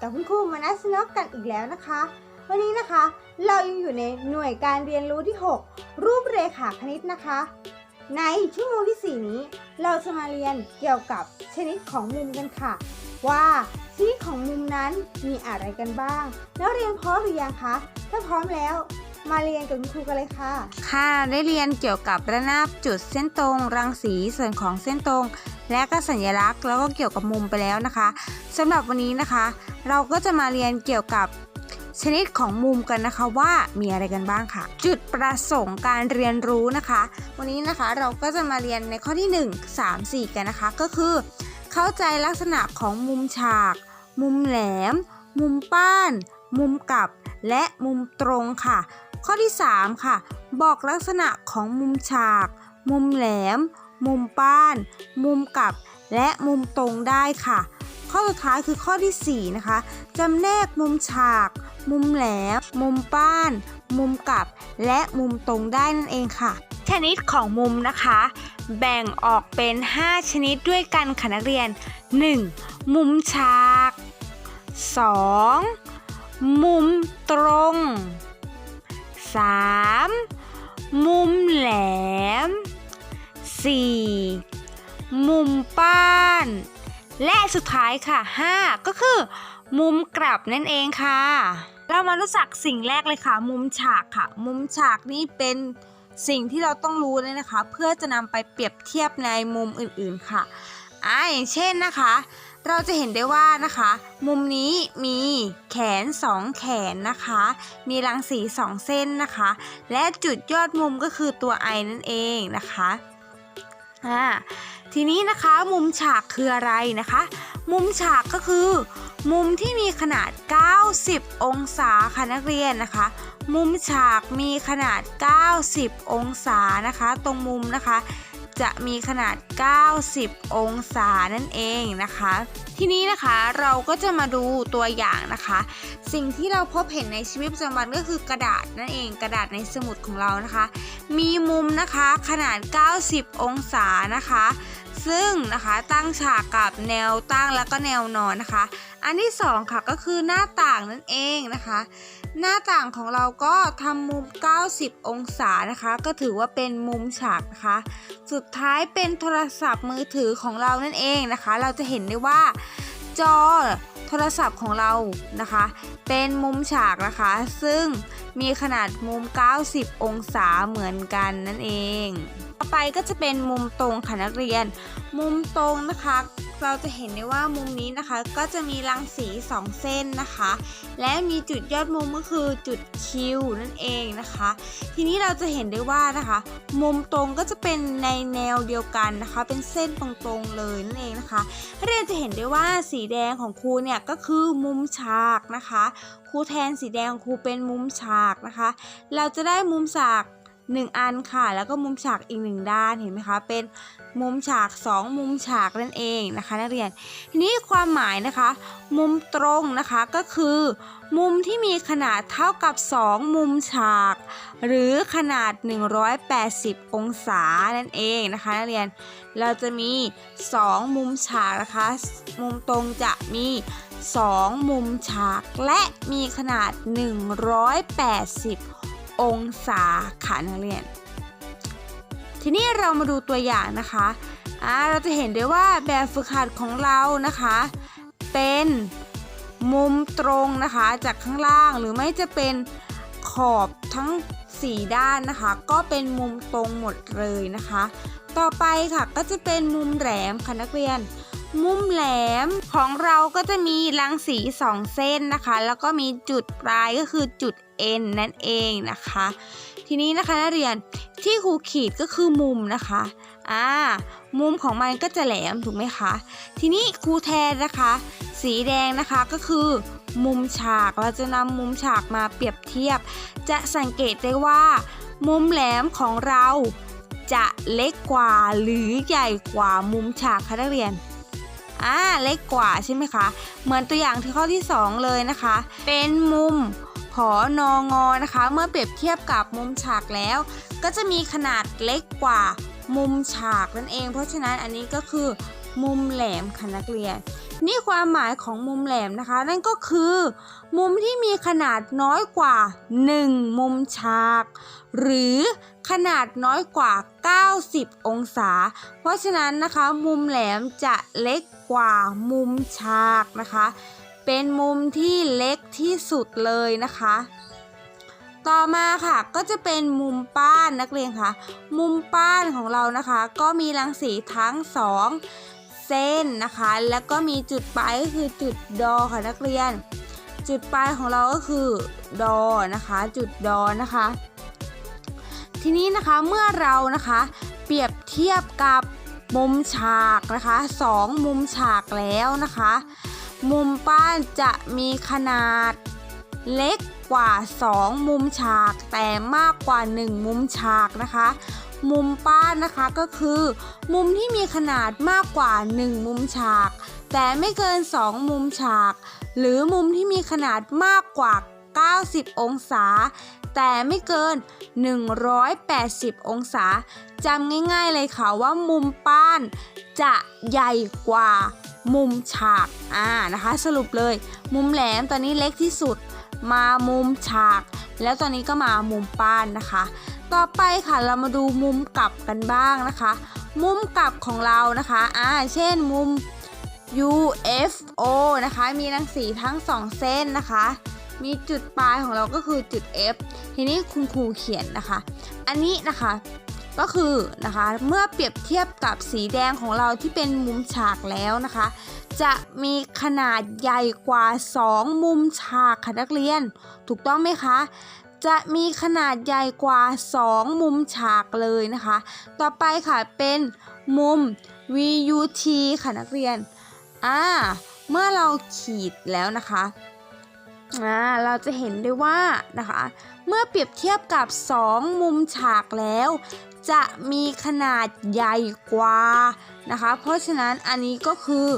กับคุณครูมานัสนกกันอีกแล้วนะคะ วันนี้นะคะ เรายังอยู่ในหน่วยการเรียนรู้ที่ 6 รูปเรขาคณิตนะคะ ในชั่วโมงที่ 4 นี้ เราจะมาเรียนเกี่ยวกับชนิดของมุมกันค่ะ ว่าชนิดของมุมนั้นมีอะไรกันบ้าง แล้วเรียนพร้อมหรือยังคะ ถ้าพร้อมแล้ว มาเรียนกับคุณครูกันเลยค่ะ ค่ะได้เรียนเกี่ยวกับระนาบจุดเส้นตรง รังสีส่วนของเส้นตรง และก็สัญลักษณ์ แล้วก็เกี่ยวกับมุมไปแล้วนะคะสำหรับวันนี้นะคะ เราก็จะมาเรียนเกี่ยวกับชนิดของมุมกันนะคะว่ามีอะไรกันบ้างค่ะ จุดประสงค์การเรียนรู้นะคะ วันนี้นะคะเราก็จะมาเรียนในข้อที่ 1 3 4 กันนะคะ ก็คือ เข้าใจลักษณะของมุมฉาก มุมแหลม มุมป้าน มุมกลับ และมุมตรงค่ะ ข้อที่ 3 ค่ะ บอกลักษณะของมุมฉาก มุมแหลม มุมป้าน มุมกลับ และมุมตรงได้ค่ะ ข้อสุดท้ายคือข้อทีสี่ 4 นะคะจำแนกมุมฉาก มุมแหลม มุมป้าน มุมกลับ และมุมตรงได้นั่นเองค่ะ ชนิดของมุมนะคะ แบ่งออกเป็น 5 ชนิดด้วยกันค่ะนักเรียน 1. มุมฉาก 2. มุมตรง 3. มุมแหลม 4. มุมป้าน และสุดท้ายค่ะ 5 ก็คือ มุมกลับนั่นเองค่ะ เรามารู้จักสิ่งแรกเลยค่ะ มุมฉากค่ะ มุมฉากนี่เป็นสิ่งที่เราต้องรู้เลยนะคะ เพื่อจะนำไปเปรียบเทียบในมุมอื่นๆค่ะอ่าอย่างเช่นนะคะ เราจะเห็นได้ว่านะคะ มุมนี้มีแขน 2 แขนนะคะ มีรังสี 2 เส้นนะคะ และจุดยอดมุมก็คือตัว I นั่นเองนะคะอ่าทีนี้นะคะมุมฉากคืออะไรนะคะ มุมฉากก็คือ มุมที่มีขนาด 90 องศาค่ะนักเรียนนะคะ มุมฉากมีขนาด 90 องศานะคะ ตรงมุมนะคะ จะมีขนาด 90 องศานั่นเองนะคะ ทีนี้นะคะเราก็จะมาดูตัวอย่างนะคะ สิ่งที่เราพบเห็นในชีวิตประจำวันก็คือกระดาษนั่นเองกระดาษในสมุดของเรานะคะ มีมุมนะคะขนาด 90 องศานะคะ ซึ่งนะคะตั้งฉากกับแนวตั้งแล้วก็แนวนอนนะคะ อันที่สองค่ะก็คือหน้าต่างนั่นเองนะคะ หน้าต่างของเราก็ทำมุม 90 องศานะคะ ก็ถือว่าเป็นมุมฉากนะคะ สุดท้ายเป็นโทรศัพท์มือถือของเรานั่นเองนะคะ เราจะเห็นได้ว่าจอโทรศัพท์ของเรานะคะ เป็นมุมฉากนะคะ ซึ่งมีขนาดมุม 90 องศาเหมือนกันนั่นเอง ต่อไปก็จะเป็นมุมตรงค่ะนักเรียน มุมตรงนะคะ เราจะเห็นได้ว่ามุมนี้นะคะ ก็จะมีรังสี 2 เส้นนะคะ และมีจุดยอดมุมก็คือจุดคิวนั่นเองนะคะ ทีนี้เราจะเห็นได้ว่านะคะ มุมตรงก็จะเป็นในแนวเดียวกันนะคะ เป็นเส้นตรงๆเลยนั่นเองนะคะนักเรียนจะเห็นได้ว่าสีแดงของครูเนี่ยก็คือมุมฉากนะคะครูแทนสีแดงของครูเป็นมุมฉากนะคะ เราจะได้มุมฉาก 1 อันค่ะ แล้วก็มุมฉากอีกหนึ่งด้านเห็นไหมคะ เป็นมุมฉาก 2 มุมฉากนั่นเองนะคะ นักเรียนทีนี้ความหมายนะคะ มุมตรงนะคะก็คือ มุมที่มีขนาดเท่ากับ 2 มุมฉาก หรือขนาด 180 องศานั่นเองนะคะนักเรียนเราจะมี 2 มุมฉากนะคะ มุมตรงจะมี2 มุมฉากและมีขนาด 180 องศาค่ะนักเรียน ทีนี้เรามาดูตัวอย่างนะคะอ่าเราจะเห็นได้ว่าแบบฝึกหัดของเรานะคะ เป็นมุมตรงนะคะจากข้างล่างหรือไม่จะเป็นขอบทั้ง 4 ด้านนะคะ ก็เป็นมุมตรงหมดเลยนะคะ ต่อไปค่ะก็จะเป็นมุมแหลมค่ะนักเรียน มุมแหลมของเราก็จะมีรังสี 2 เส้นนะคะ แล้วก็มีจุดปลายก็คือจุด N นั่นเองนะคะ ทีนี้นะคะนักเรียนที่ครูขีดก็คือมุมนะคะอ่ามุมของมันก็จะแหลมถูกไหมคะ ทีนี้ครูแทนนะคะ สีแดงนะคะก็คือ มุมฉากเราจะนำมุมฉากมาเปรียบเทียบ จะสังเกตได้ว่า มุมแหลมของเราจะเล็กกว่าหรือใหญ่กว่ามุมฉากคะนักเรียนอ่าเล็กกว่าใช่ไหมคะ เหมือนตัวอย่างที่ข้อที่ 2 เลยนะคะ เป็นมุม ผอนองอนะคะ เมื่อเปรียบเทียบกับมุมฉากแล้ว ก็จะมีขนาดเล็กกว่ามุมฉากนั่นเอง เพราะฉะนั้นอันนี้ก็คือมุมแหลมค่ะนักเรียน นี่ความหมายของมุมแหลมนะคะ นั่นก็คือ มุมที่มีขนาดน้อยกว่า 1 มุมฉาก หรือขนาดน้อยกว่า 90 องศา เพราะฉะนั้นนะคะ มุมแหลมจะเล็กกว่ามุมฉากนะคะ เป็นมุมที่เล็กที่สุดเลยนะคะ ต่อมาค่ะก็จะเป็นมุมป้านนักเรียนค่ะ มุมป้านของเรานะคะ ก็มีรังสีทั้งสองเส้นนะคะ แล้วก็มีจุดปลายก็คือจุดดอค่ะนักเรียน จุดปลายของเราก็คือดอนะคะ จุดดอนะคะ ทีนี้นะคะเมื่อเรานะคะเปรียบเทียบกับมุมฉากนะคะสองมุมฉากแล้วนะคะ มุมป้านจะมีขนาด เล็กกว่า 2 มุมฉาก แต่มากกว่า 1 มุมฉากนะคะ มุมป้านนะคะก็คือ มุมที่มีขนาดมากกว่า 1 มุมฉาก แต่ไม่เกิน 2 มุมฉาก หรือมุมที่มีขนาดมากกว่า 90 องศา แต่ไม่เกิน 180 องศาจำง่ายๆเลยค่ะว่ามุมป้าน จะใหญ่กว่ามุมฉากอ่านะคะ สรุปเลย มุมแหลมตอนนี้เล็กที่สุด มามุมฉาก แล้วตอนนี้ก็มามุมป้านนะคะ ต่อไปค่ะเรามาดูมุมกลับกันบ้างนะคะ มุมกลับของเรานะคะอ่าเช่นมุม UFO นะคะ มีรังสีทั้งสองเส้นนะคะ มีจุดปลายของเราก็คือจุด F ทีนี้คุณครูเขียนนะคะ อันนี้นะคะก็คือนะคะเมื่อเปรียบเทียบกับสีแดงของเราที่เป็นมุมฉากแล้วนะคะ จะมีขนาดใหญ่กว่า 2 มุมฉากค่ะนักเรียน ถูกต้องไหมคะ จะมีขนาดใหญ่กว่า 2 มุมฉากเลยนะคะ ต่อไปค่ะเป็นมุม VUT ค่ะนักเรียนอ่าเมื่อเราขีดแล้วนะคะ อ่าเราจะเห็นได้ว่านะคะ เมื่อเปรียบเทียบกับ 2 มุมฉากแล้ว จะมีขนาดใหญ่กว่านะคะ เพราะฉะนั้นอันนี้ก็คือ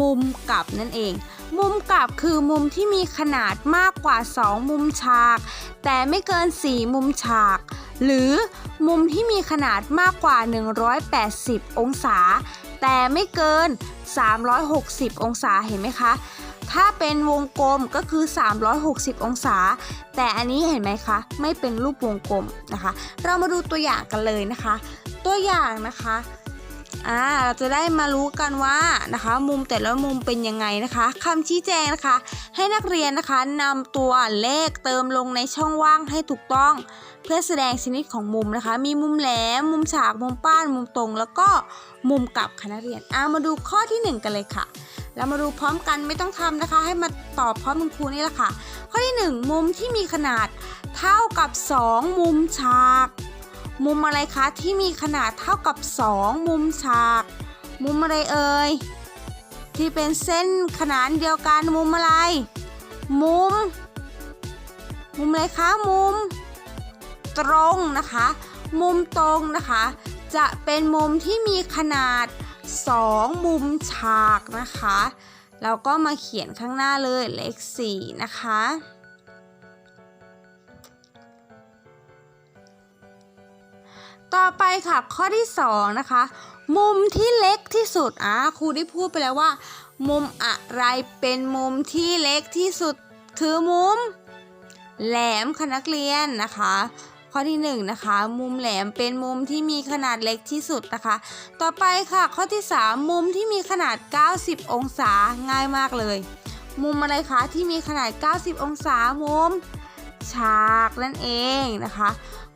มุมกลับนั่นเอง มุมกลับคือมุมที่มีขนาดมากกว่า 2 มุมฉาก แต่ไม่เกิน 4 มุมฉาก หรือมุมที่มีขนาดมากกว่า 180 องศา แต่ไม่เกิน 360 องศาเห็นไหมคะ ถ้าเป็นวงกลมก็คือ 360 องศา แต่อันนี้เห็นไหมคะ ไม่เป็นรูปวงกลมนะคะ เรามาดูตัวอย่างกันเลยนะคะ ตัวอย่างนะคะอ่าเราจะได้มารู้กันว่านะคะ มุมแต่ละมุมเป็นยังไงนะคะคำชี้แจงนะคะ ให้นักเรียนนะคะนำตัวเลขเติมลงในช่องว่างให้ถูกต้อง เพื่อแสดงชนิดของมุมนะคะ มีมุมแหลมมุมฉากมุมป้าน มุมตรง แล้วก็มุมกลับค่ะนักเรียนอ่ามาดูข้อที่หนึ่งกันเลยค่ะ เรามาดูพร้อมกันไม่ต้องทำนะคะ ให้มาตอบพร้อมคุณครูนี่แหละค่ะ ข้อที่หนึ่งมุมที่มีขนาดเท่ากับ 2 มุมฉาก มุมอะไรคะที่มีขนาดเท่ากับ 2 มุมฉาก มุมอะไรเอ่ยที่เป็นเส้นขนานเดียวกันมุมอะไร มุม มุมอะไรคะมุม ตรงนะคะ มุมตรงนะคะ จะเป็นมุมที่มีขนาด 2 มุมฉากนะคะเราก็มาเขียนข้างหน้าเลยเลข4นะคะ ต่อไปค่ะข้อที่ 2 นะคะ มุมที่เล็กที่สุดอะครูได้พูดไปแล้วว่า มุมอะไรเป็นมุมที่เล็กที่สุดคือมุมแหลมค่ะนักเรียนนะคะ ข้อที่1นงนะคะ มุมแหลมเป็นมุมที่มีขนาดเล็กที่สุดนะคะ ต่อไปค่ะ ข้อที่ 3 มุมที่มีขนาด 90 องศาง่ายมากเลย มุมอะไรคะที่มีขนาด 90 องศามุมฉากนั่นเองนะคะ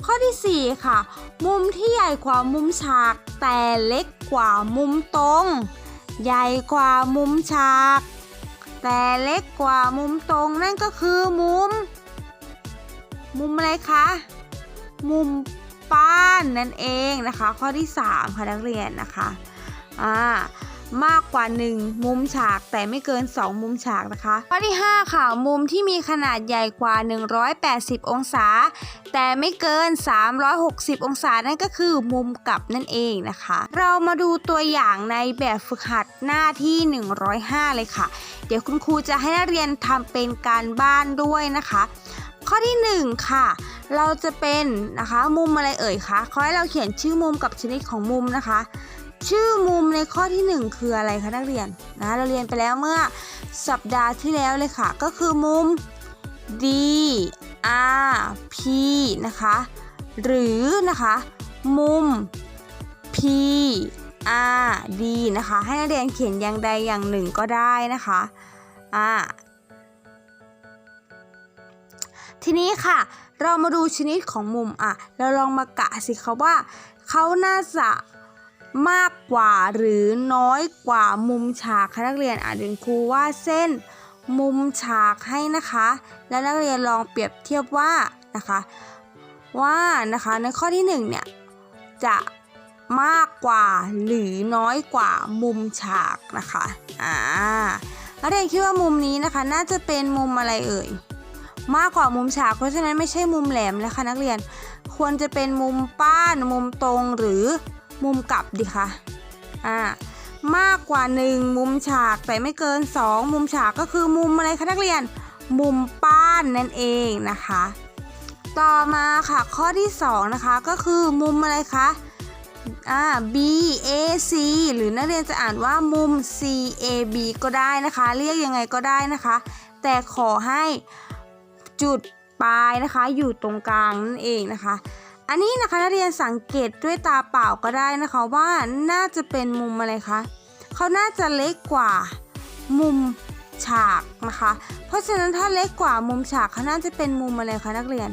ข้อที่ 4 ค่ะ มุมที่ใหญ่กว่ามุมฉากแต่เล็กกว่ามุมตรง ใหญ่กว่ามุมฉาก แต่เล็กกว่ามุมตรงนั่นก็คือมุม มุมอะไรคะ มุมป้านนั่นเองนะคะ ข้อที่ 3 ค่ะนักเรียนนะคะอ่ามากกว่า 1 มุมฉากแต่ไม่เกิน 2 มุมฉากนะคะ ข้อที่ 5 ค่ะ มุมที่มีขนาดใหญ่กว่า 180 องศา แต่ไม่เกิน 360 องศานั่นก็คือมุมกลับนั่นเองนะคะ เรามาดูตัวอย่างในแบบฝึกหัดหน้าที่ 105 เลยค่ะ เดี๋ยวคุณครูจะให้นักเรียนทำเป็นการบ้านด้วยนะคะ ข้อที่ 1 ค่ะ เราจะเป็นนะคะมุมอะไรเอ่ยคะขอให้เราเขียนชื่อมุมกับชนิดของมุมนะคะ ชื่อมุมในข้อที่ 1 คืออะไรคะนักเรียนนะเราเรียนไปแล้วเมื่อสัปดาห์ที่แล้วเลยค่ะ ก็คือมุม D R P นะคะหรือนะคะมุม P R D นะคะ ให้นักเรียนเขียนอย่างใดอย่างหนึ่งก็ได้นะคะอ่า ทีนี้ค่ะ เรามาดูชนิดของมุมอะ เราลองมากะสิคะว่าเขาน่าจะมากกว่าหรือน้อยกว่ามุมฉากคะนักเรียนอ่านเป็นครูว่าเส้นมุมฉากให้นะคะ แล้วนักเรียนลองเปรียบเทียบว่านะคะว่านะคะในข้อที่หนึ่งเนี่ยจะมากกว่าหรือน้อยกว่ามุมฉากนะคะอ่านักเรียนคิดว่ามุมนี้นะคะ น่าจะเป็นมุมอะไรเอ่ย มากกว่ามุมฉาก เพราะฉะนั้นไม่ใช่มุมแหลมนะคะนักเรียน ควรจะเป็นมุมป้านมุมตรงหรือมุมกลับดีคะอ่ามากกว่า 1 มุมฉากแต่ไม่เกิน 2 มุมฉากก็คือมุมอะไรคะนักเรียน มุมป้านนั่นเองนะคะ ต่อมาค่ะข้อที่ 2 นะคะก็คือมุมอะไรคะอ่า B A C หรือนักเรียนจะอ่านว่ามุม C A B ก็ได้นะคะ เรียกยังไงก็ได้นะคะ แต่ขอให้ จุดปลายนะคะ อยู่ตรงกลางนั่นเองนะคะ อันนี้นะคะนักเรียนสังเกตด้วยตาเปล่าก็ได้นะคะว่าน่าจะเป็นมุมอะไรคะเขาน่าจะเล็กกว่ามุมฉากนะคะ เพราะฉะนั้นถ้าเล็กกว่ามุมฉากเขาน่าจะเป็นมุมอะไรคะนักเรียน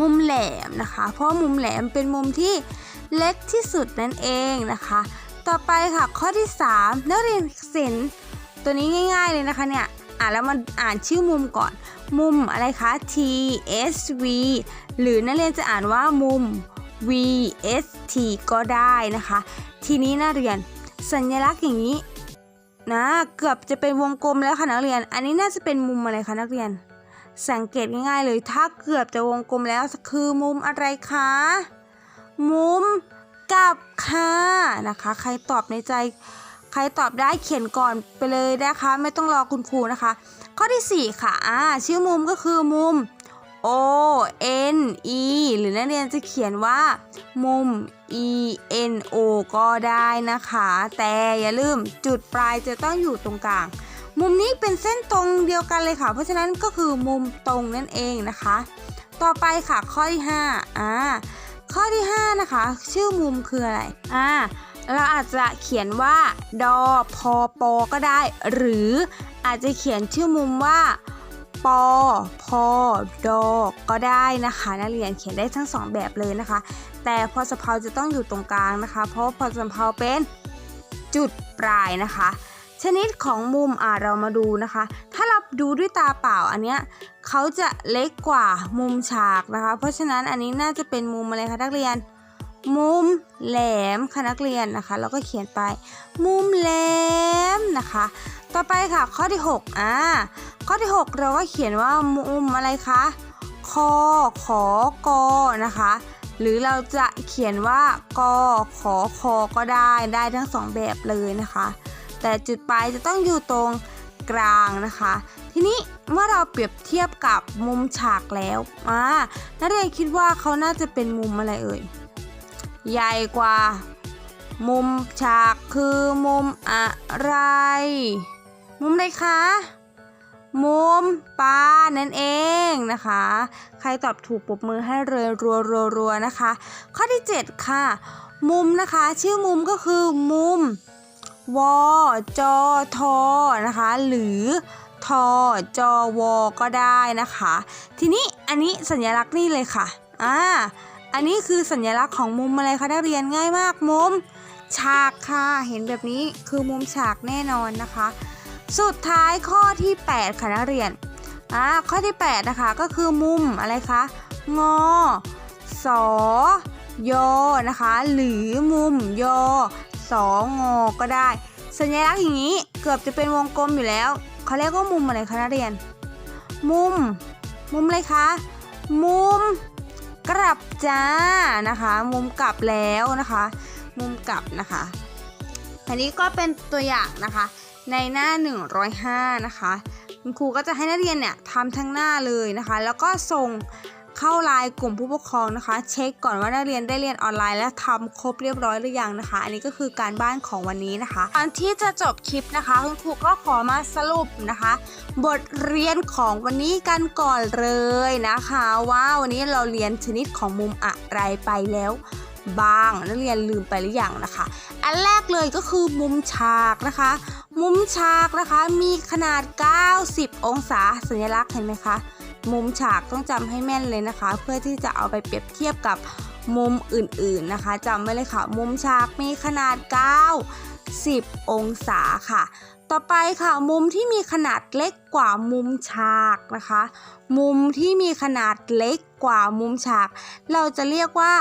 มุมแหลมนะคะ เพราะมุมแหลมเป็นมุมที่เล็กที่สุดนั่นเองนะคะ ต่อไปค่ะข้อที่ 3 นักเรียนเห็นตัวนี้ง่าย ๆเลยนะคะเนี่ย อ่านแล้วมาอ่านชื่อมุมก่อน มุมอะไรคะ T S V หรือนักเรียนจะอ่านว่ามุม V S T ก็ได้นะคะ ทีนี้นักเรียนสัญลักษณ์อย่างนี้นะเกือบจะเป็นวงกลมแล้วค่ะนักเรียน อันนี้น่าจะเป็นมุมอะไรคะนักเรียน สังเกตง่ายๆเลยถ้าเกือบจะวงกลมแล้วคือมุมอะไรคะ มุมกับค่ะนะคะ ใครตอบในใจ ใครตอบได้เขียนก่อนไปเลยนะคะ ไม่ต้องรอคุณครูนะคะ ข้อที่ 4 ค่ะอ่าชื่อมุมก็คือมุม O N E หรือนักเรียนจะเขียนว่า มุม E N O ก็ได้นะคะ แต่อย่าลืมจุดปลายจะต้องอยู่ตรงกลาง มุมนี้เป็นเส้นตรงเดียวกันเลยค่ะ เพราะฉะนั้นก็คือมุมตรงนั่นเองนะคะ ต่อไปค่ะข้อที่5อ่าข้อที่ 5 นะคะ ชื่อมุมคืออะไรอ่า เราอาจจะเขียนว่า ดอพอปอก็ได้ หรืออาจจะเขียนชื่อมุมว่าปอพอดอก็ได้นะคะ นักเรียนเขียนได้ทั้งสองแบบเลยนะคะ แต่พอสะเพาจะต้องอยู่ตรงกลางนะคะ เพราะพอสะเพาเป็นจุดปลายนะคะ ชนิดของมุมอ่าเรามาดูนะคะ ถ้าเราดูด้วยตาเปล่าอันเนี้ยเขาจะเล็กกว่ามุมฉากนะคะ เพราะฉะนั้นอันนี้น่าจะเป็นมุมอะไรคะนักเรียน มุมแหลมค่ะนักเรียนนะคะ แล้วก็เขียนไป มุมแหลมนะคะ ต่อไปค่ะข้อที่6อ่าข้อที่ 6 เราก็เขียนว่ามุมอะไรคะคอขอกอนะคะ หรือเราจะเขียนว่ากอขอคอก็ได้ได้ทั้งสองแบบเลยนะคะ แต่จุดปลายจะต้องอยู่ตรงกลางนะคะ ทีนี้เมื่อเราเปรียบเทียบกับมุมฉากแล้วอ่านักเรียนคิดว่าเขาน่าจะเป็นมุมอะไรเอ่ย ใหญ่กว่า มุมฉากคือมุมอะไร มุมไหนคะ มุมปลานั่นเองนะคะ ใครตอบถูกปรบมือให้เรือรัวรัวรัวนะคะ ข้อที่ 7 ค่ะ มุมนะคะ ชื่อมุมก็คือมุมวจทนะคะ หรือทอจอวก็ได้นะคะ ทีนี้อันนี้สัญลักษณ์นี่เลยค่ะ อ่า อันนี้คือสัญลักษณ์ของมุมอะไรคะนักเรียนง่ายมากมุมฉากค่ะ เห็นแบบนี้คือมุมฉากแน่นอนนะคะ สุดท้ายข้อที่ 8 ค่ะนักเรียนอ่าข้อที่ 8 นะคะก็คือมุมอะไรคะงอสอยอนะคะ หรือมุมยอสองอก็ได้ สัญลักษณ์อย่างนี้เกือบจะเป็นวงกลมอยู่แล้วเขาเรียกว่ามุมอะไรคะนักเรียน มุม มุมอะไรคะ มุม กลับจ้านะคะ มุมกลับแล้วนะคะ มุมกลับนะคะ อันนี้ก็เป็นตัวอย่างนะคะ ในหน้า 105 นะคะคุณครูก็จะให้นักเรียนเนี่ยทำทั้งหน้าเลยนะคะ แล้วก็ส่ง เข้าไลน์กลุ่มผู้ปกครองนะคะ เช็คก่อนว่านักเรียนได้เรียนออนไลน์และทำครบเรียบร้อยหรือยังนะคะ อันนี้ก็คือการบ้านของวันนี้นะคะก่อนที่จะจบคลิปนะคะคุณครูก็ขอมาสรุปนะคะ บทเรียนของวันนี้กันก่อนเลยนะคะ ว่าวันนี้เราเรียนชนิดของมุมอะไรไปแล้วบ้างนักเรียนลืมไปหรือยังนะคะ อันแรกเลยก็คือมุมฉากนะคะ มุมฉากนะคะมีขนาด 90 องศาสัญลักษณ์เห็นไหมคะ มุมฉากต้องจำให้แม่นเลยนะคะ เพื่อที่จะเอาไปเปรียบเทียบกับมุมอื่นๆนะคะจำไว้เลยค่ะ มุมฉากมีขนาด90องศาค่ะ ต่อไปค่ะ มุมที่มีขนาดเล็กกว่ามุมฉากนะคะ มุมที่มีขนาดเล็กกว่ามุมฉาก เราจะเรียกว่า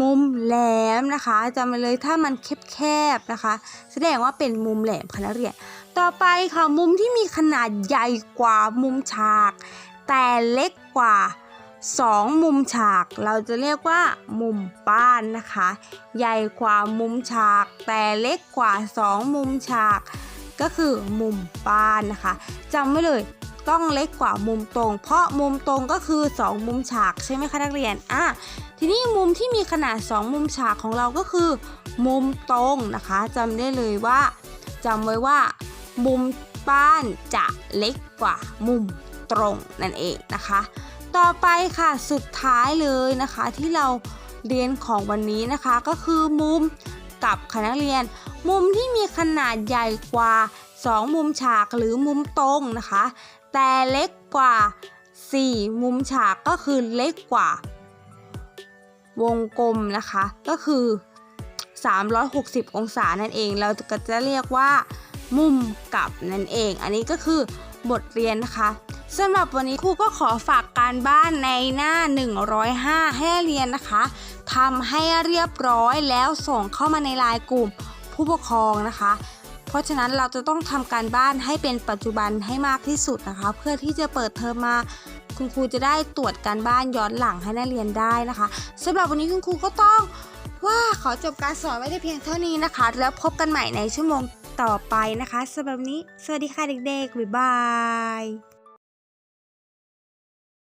มุมแหลมนะคะจำไว้เลยถ้ามันแคบๆนะคะ แสดงว่าเป็นมุมแหลมค่ะนักเรียนต่อไปค่ะมุมที่มีขนาดใหญ่กว่ามุมฉาก แต่เล็กกว่า 2 มุมฉาก เราจะเรียกว่า มุมป้านนะคะ ใหญ่กว่ามุมฉาก แต่เล็กกว่า 2 มุมฉาก ก็คือมุมป้านนะคะจำไว้เลยต้องเล็กกว่ามุมตรง เพราะมุมตรงก็คือ 2 มุมฉากใช่ไหมคะนักเรียนอะทีนี้มุมที่มีขนาด 2 มุมฉากของเราก็คือ มุมตรงนะคะจำได้เลยว่าจำไว้ว่า มุมป้านจะเล็กกว่ามุม ตรงนั่นเองนะคะ ต่อไปค่ะสุดท้ายเลยนะคะที่เราเรียนของวันนี้นะคะก็คือมุมกับคณะเรียน มุมที่มีขนาดใหญ่กว่า 2 มุมฉากหรือมุมตรงนะคะ แต่เล็กกว่า 4 มุมฉากก็คือเล็กกว่า วงกลมนะคะก็คือ 360 องศานั่นเอง เราก็จะเรียกว่า มุมกลับนั่นเอง อันนี้ก็คือบทเรียนนะคะ สำหรับวันนี้ครูก็ขอฝากการบ้านในหน้า 105 ให้เรียนนะคะทำให้เรียบร้อยแล้วส่งเข้ามาในไลน์กลุ่มผู้ปกครองนะคะ เพราะฉะนั้นเราจะต้องทำการบ้านให้เป็นปัจจุบันให้มากที่สุดนะคะ เพื่อที่จะเปิดเทอมมาคุณครูจะได้ตรวจการบ้านย้อนหลังให้นักเรียนได้นะคะสำหรับวันนี้คุณครูก็ต้องว่าขอจบการสอนไว้แต่เพียงเท่านี้นะคะ แล้วพบกันใหม่ในชั่วโมงต่อไปนะคะสำหรับวันนี้ สวัสดีค่ะเด็กๆบ๊ายบาย